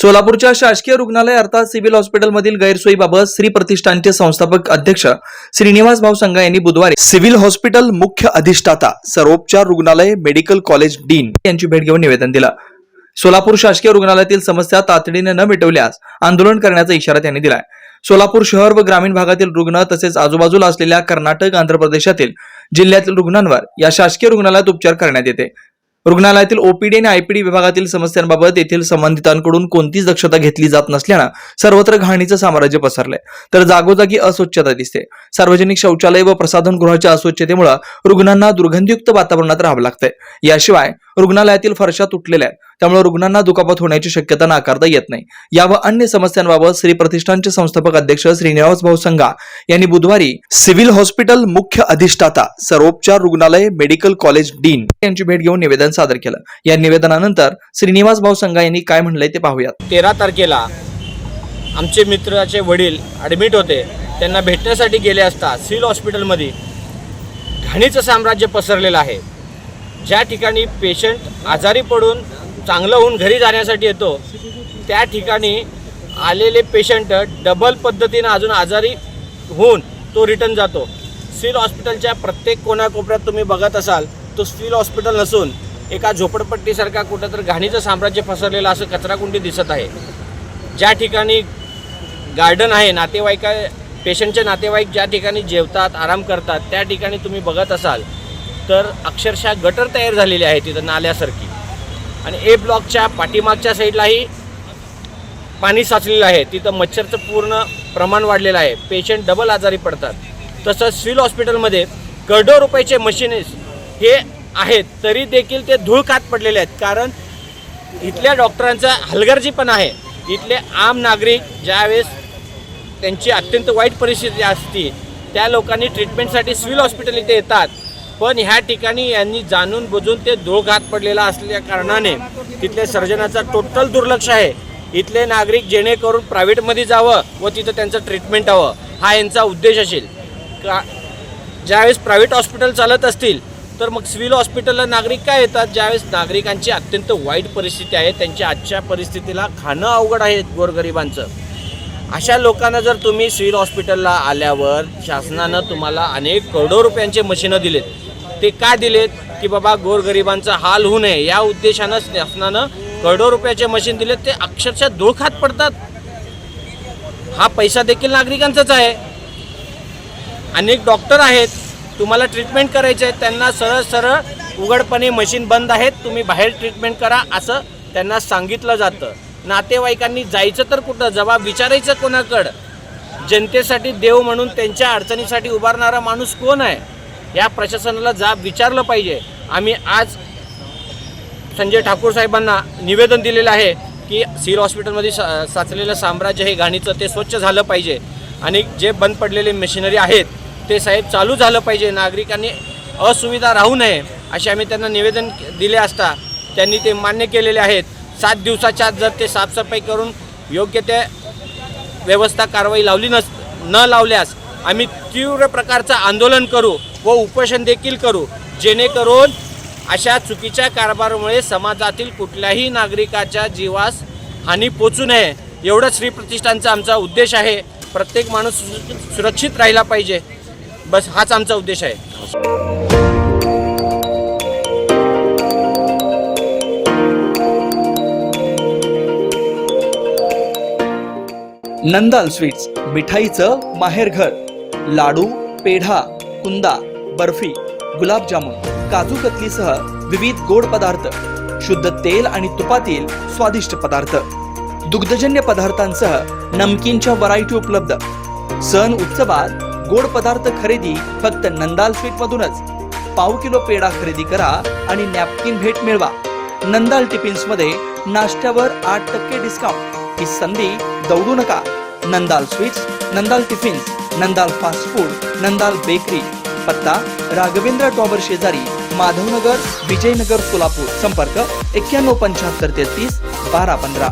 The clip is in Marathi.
सोलापूरच्या शासकीय रुग्णालय अर्थात सिव्हिल हॉस्पिटलमधील गैरसोयीबाबत श्री प्रतिष्ठानचे संस्थापक अध्यक्ष श्रीनिवास भाऊ संघा यांनी बुधवारी सिव्हिल हॉस्पिटल मुख्य अधिष्ठाता सर्वोपचार रुग्णालय मेडिकल कॉलेज डीन यांची भेट घेऊन निवेदन दिलं. सोलापूर शासकीय रुग्णालयातील समस्या तातडीने न मिटवल्यास आंदोलन करण्याचा इशारा त्यांनी दिलाय. सोलापूर शहर व ग्रामीण भागातील रुग्ण तसेच आजूबाजूला असलेल्या कर्नाटक आंध्र प्रदेशातील जिल्ह्यातील रुग्णांवर या शासकीय रुग्णालयात उपचार करण्यात येते. रुग्णालयातील ओपीडी आणि आयपीडी विभागातील समस्यांबाबत येथील संबंधितांकडून कोणतीच दक्षता घेतली जात नसल्यानं सर्वत्र घाणीचं साम्राज्य पसरलंय. तर जागोजागी अस्वच्छता दिसते. सार्वजनिक शौचालय व प्रसाधनगृहाच्या अस्वच्छतेमुळे रुग्णांना दुर्गंधीयुक्त वातावरणात राहावं लागतंय. याशिवाय रुग्णालयातील फरशा तुटलेल्या आहेत. त्यामुळे रुग्णांना दुखापत होण्याची शक्यता नाकारता येत नाही. या व अन्य समस्यांबाबत श्री प्रतिष्ठानचे संस्थापक अध्यक्ष श्रीनिवास भाऊ संघा यांनी बुधवारी सिव्हिल हॉस्पिटल मुख्य अधिष्ठाता सर्वोपचार रुग्णालय मेडिकल कॉलेज डीन यांची भेट घेऊन निवेदन सादर केलं. या निवेदनानंतर श्रीनिवास भाऊ संघा यांनी काय म्हणलंय ते पाहूयात. तेरा तारखेला आमचे मित्राचे वडील ॲडमिट होते. त्यांना भेटण्यासाठी गेले असता सिव्हिल हॉस्पिटलमध्ये घाणीचं साम्राज्य पसरलेलं आहे. ज्या ठिकाणी पेशंट आजारी पडून चांगलं होऊन घरी जाण्यासाठी येतो त्या ठिकाणी आलेले पेशंट डबल पद्धतीनं अजून आजारी होऊन तो रिटर्न जातो. सिव्हिल हॉस्पिटलच्या प्रत्येक कोणाकोपऱ्यात तुम्ही बघत असाल तो सिव्हिल हॉस्पिटल नसून एका झोपडपट्टीसारखा कुठं तर घाणीचं साम्राज्य पसरलेलं असं कचराकुंडी दिसत आहे. ज्या ठिकाणी गार्डन आहे नातेवाईका पेशंटचे नातेवाईक ज्या ठिकाणी जेवतात आराम करतात त्या ठिकाणी तुम्ही बघत असाल तर अक्षरशः गटर तयार झालेली आहे तिथं नाल्यासारखी. आणि ए ब्लॉकच्या पाठीमागच्या साईडलाही पाणी साचलेलं आहे. तिथं मच्छरचं पूर्ण प्रमाण वाढलेलं आहे. पेशंट डबल आजारी पडतात. तसंच सिव्हिल हॉस्पिटलमध्ये करोडो रुपयाचे मशीनेस हे आहेत तरी देखील ते धूळ खात पडलेले आहेत. कारण इथल्या डॉक्टरांचा हलगर्जीपणा आहे. इथले आम नागरिक ज्यावेळेस त्यांची अत्यंत वाईट परिस्थिती असते त्या लोकांनी ट्रीटमेंटसाठी सिव्हिल हॉस्पिटल इथे येतात. पण ह्या ठिकाणी यांनी जाणून बुजून ते धुळघात पडलेला असल्या कारणाने तिथल्या सर्जनाचा टोटल दुर्लक्ष आहे. इथले नागरिक जेणेकरून प्रायव्हेटमध्ये जावं व तिथं त्यांचं ट्रीटमेंट हवं. हा यांचा उद्देश असेल. का ज्यावेळेस प्रायव्हेट हॉस्पिटल चालत असतील तर मग सिव्हिल हॉस्पिटलला नागरिक काय येतात? ज्यावेळेस नागरिकांची अत्यंत वाईट परिस्थिती आहे त्यांच्या आजच्या परिस्थितीला खाणं अवघड आहे गोरगरिबांचं. अशा लोकांना जर तुम्ही सिव्हिल हॉस्पिटलला आल्यावर शासनानं तुम्हाला अनेक करोडो रुपयांचे मशीनं दिलेत. ते का दिलेत की बाबा गोरगरिबांचा हाल होऊ नये? या उद्देशानं शासनानं करोडो रुपयाचे मशीन दिलेत ते अक्षरशः धुळखात पडतात. हा पैसा देखील नागरिकांचाच आहे. अनेक डॉक्टर आहेत तुम्हाला ट्रीटमेंट करायचे आहे त्यांना सरळ सरळ उघडपणे मशीन बंद आहेत तुम्ही बाहेर ट्रीटमेंट करा असं त्यांना सांगितलं जातं. नातेवाईकांनी जायचं तर कुठं? जबाब विचारायचं कोणाकडं? जनतेसाठी देव म्हणून त्यांच्या अडचणीसाठी उभारणारा माणूस कोण आहे? या प्रशासनाला जाब विचारलं पाहिजे. आम्ही आज संजय ठाकूर साहेबांना निवेदन दिलेलं आहे की सिव्हिल हॉस्पिटलमध्ये सा साचलेलं साम्राज्य हे घाणीचं ते स्वच्छ झालं पाहिजे. आणि जे बंद पडलेले मशिनरी आहेत ते साहेब चालू झालं पाहिजे. नागरिकांनी असुविधा राहू नये असे आम्ही त्यांना निवेदन दिले असता त्यांनी ते मान्य केलेले आहेत. सात दिवसाच्या आत जर ते साफसफाई करून योग्य ते व्यवस्था कारवाई लावली नस न लावल्यास आम्ही तीव्र प्रकारचं आंदोलन करू. व उपोषण देखील करू. जेणेकरून अशा चुकीच्या कारभारामुळे समाजातील कुठल्याही नागरिकाच्या जीवास हानी पोचू नये. एवढंच श्री प्रतिष्ठानचा आमचा उद्देश आहे. प्रत्येक माणूस सु- सुरक्षित राहिला पाहिजे. बस हाच आमचा उद्देश आहे. नंदाल स्वीट्स मिठाईचं माहेरघर लाडू पेढा कुंदा बर्फी गुलाबजामुन काजू कतलीसह विविध गोड पदार्थ शुद्ध तेल आणि तुपातील स्वादिष्ट पदार्थ. दुग्धजन्य पदार्थांसह नमकीनच्या व्हरायटी उपलब्ध. सण उत्सवात गोड पदार्थ खरेदी फक्त नंदाल स्वीट मधूनच. पाव किलो पेढा खरेदी करा आणि नॅपकिन भेट मिळवा. नंदाल टिफिन्समध्ये नाश्त्यावर आठ टक्के डिस्काउंट ही संधी दौडू नका. Nandal sweets Nandal tiffins Nandal fast food Nandal bakery पत्ता राघवेंद्र टॉवर शेजारी माधवनगर विजयनगर सोलापूर. संपर्क एक्क्याण्णव पंच्याहत्तर तेहतीस बारा पंधरा.